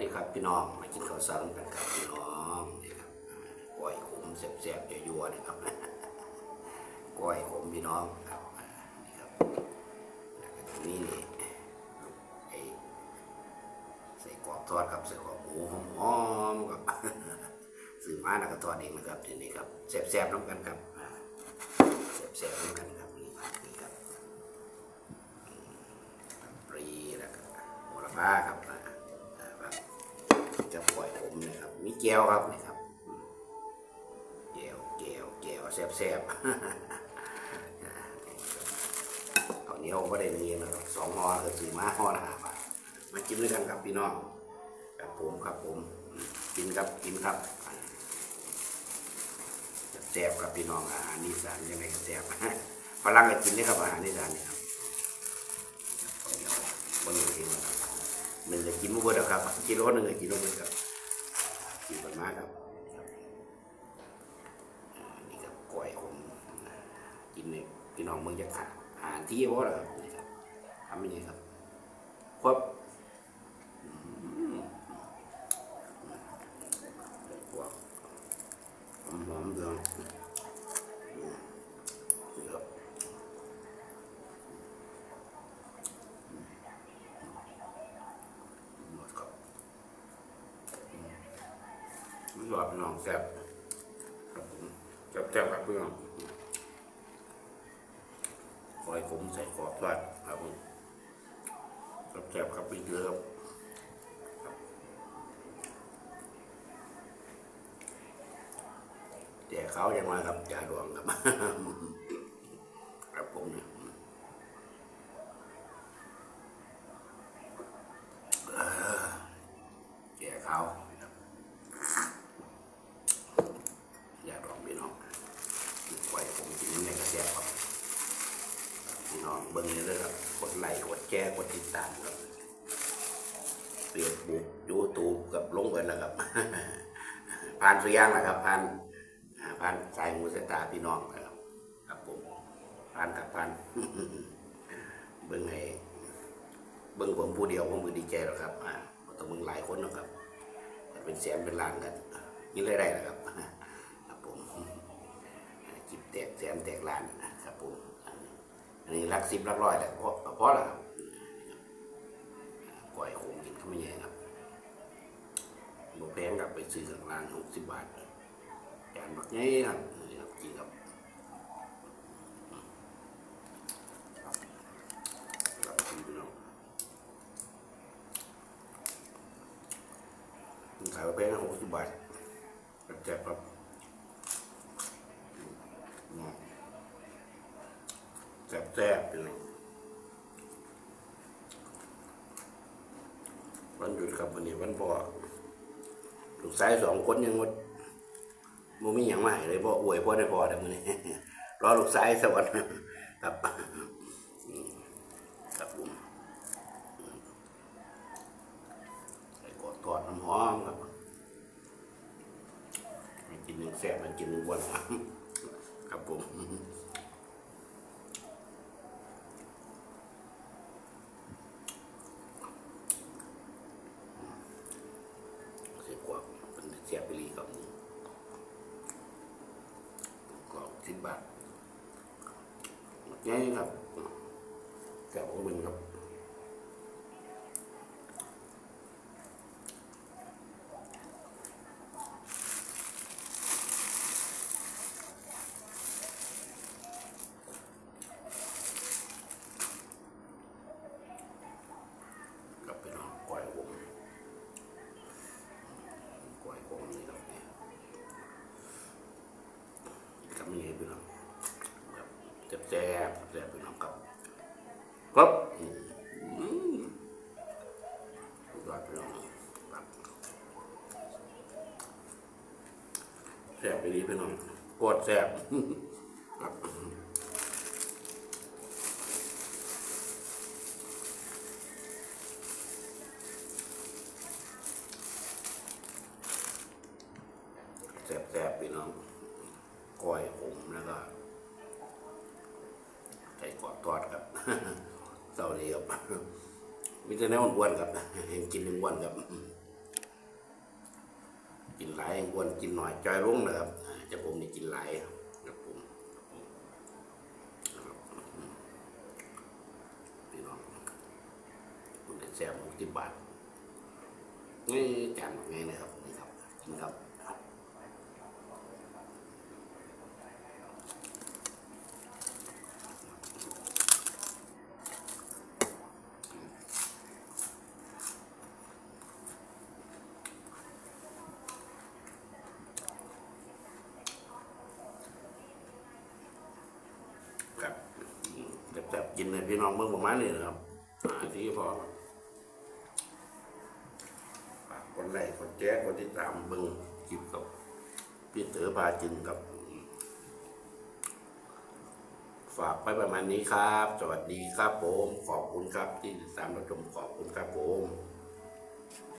ดีครับพี่น้อง มากินข้าวสารกันครับพี่น้องนี่ครับก้อยขมแซ่บๆยั่วๆนะครับก้อยขมพี่น้องครับนี่ครับแล้วก็ตรงนี้นี่ไอ้ใส่กรอบทอดครับใส่กรอบหมูหอมๆครับซื้อมาแล้วก็ทอดเองนะครับทีนี้ครับแซ่บๆน้ำกันครับแซ่บๆน้ำกันครับนี่ครับนี่ครับปรีแล้วก็โหระพาครับ นะครับ มีแก้วครับนี่ครับแก้วแก้วแก้วแซ่บแซบๆเอาเนี้ยวก็ได้เนียนะครับสองห่อก็ซื้อมาห่อละห้าบาทมากินด้วยกันครับพี่น้องครับผมครับผมกินครับกินครับแซ่บครับพี่น้องอาหารอีสานยังไงก็แซ่บฝรั่งก็กินได้ครับอาหารอีสานนี่ครับบนหนึ่งกินหนึ่งก็กินไม่หมดหรอครับกิโลหนึ่งก็กินไม่หมดครับ กินประมากครับอ่านี่ครับก้วยผมกินในพี่น้องเมืองจะขาดอาหารที่เพราหรอครับนี่ครับทำยังไงครับครบอืมพวหอมๆเดืองนี่ครับ หมดครับ มันหลอดพี่น้องแซ่บครับผมแซ่บแซ่บครับพี่น้องคอยผมใส่กรอบทอดครับผมแซ่บแซ่บครับพี่เลือครับแจกเขาย่างไรครับจ่าดวงครับ ครับผมเนี่ย แก่เขาครับอย่าลองพี่น้องไว้ผมกินในกระแสครับพี่น้องเบิ้งนี่เลยครับ กดไลค์กดแชร์กดติดตามครับ เฟซบุ๊กยูทูบกับลงเบิดแล้วครับ ผ่านสุย่างนะครับ ผ่านผ่านสายหูสายตาพี่น้องนะครับ ครับผมผ่านกับผ่านเบิ้งให้เบิ่งผมผู้เดียวผมก็ดีใจแล้วครับอ่าบ่ต้องเบิ่งหลายคนนะครับเป็นแสนเป็นล้านกันมีรายได้แล้วครับครับผมจิบแตกแสนแตกล้านนะครับผมอันนี้รักสิบรักร้อยแหละเพราะเพราะอะไรครับ ก่อยคงกินข้าวไม่แย่ครับบ่แพงครับไปซื้อข้างล่างหกสิบบาทจานบักใหญ่ครับนี่ครับกินครับขายมาแพงหกสิบบาทแจกครับแซ่บแซ่บอยู่ วันหยุดครับวันนี้วันพ่อลูกชายสองคนยังหมดมันมีอย่างให้เลยพ่ออวยพ่อได้พ่อแต่มื้อนี้รอลูกชายสวัสดีครับครับผมใส่กอดทอดน้ำหอมครับมันกินหนึ่งแซ่บมันกินหนึ่งวันครับผมเสียกว่า เป็นแซ่บไปรีกับนี้กรอบสิบบาทง่ายครับแซ่บของมึงครับพี่น้องก้อยวงก้อยวงนี่ครับเนี่ยทำยังไงพี่น้องครับ แซ่บแซ่บพี่น้องครับครับยอดพี่น้องครับแซ่บไปดีพี่น้องกดแซ่บครับแซ่บๆพี่น้องก้อยผมแล้วก็ ทอดครับเศร้าดีครับมีแต่แนวอ้วนครับเห็นกินหนึ่งวันครับ กินหลายควรกินหน่อยจอยลงนะครับอ่าจะผมนี่กินหลายครับผมพี่น้องคุณได้แซ่บหกสิบบาทนี่จานไงนะครับนี่ครับกินครับครับอืมแบบๆ กินเลยพี่น้องเมืองประมาณนี้นะครับอาที่พอคนไหนคนแจ้คนที่ตามเมืองกินกับพี่เต๋อพาจึงครับ ฝากไปประมาณนี้ครับ สวัสดีครับผม ขอบคุณครับที่ติดตามรับชมขอบคุณครับผม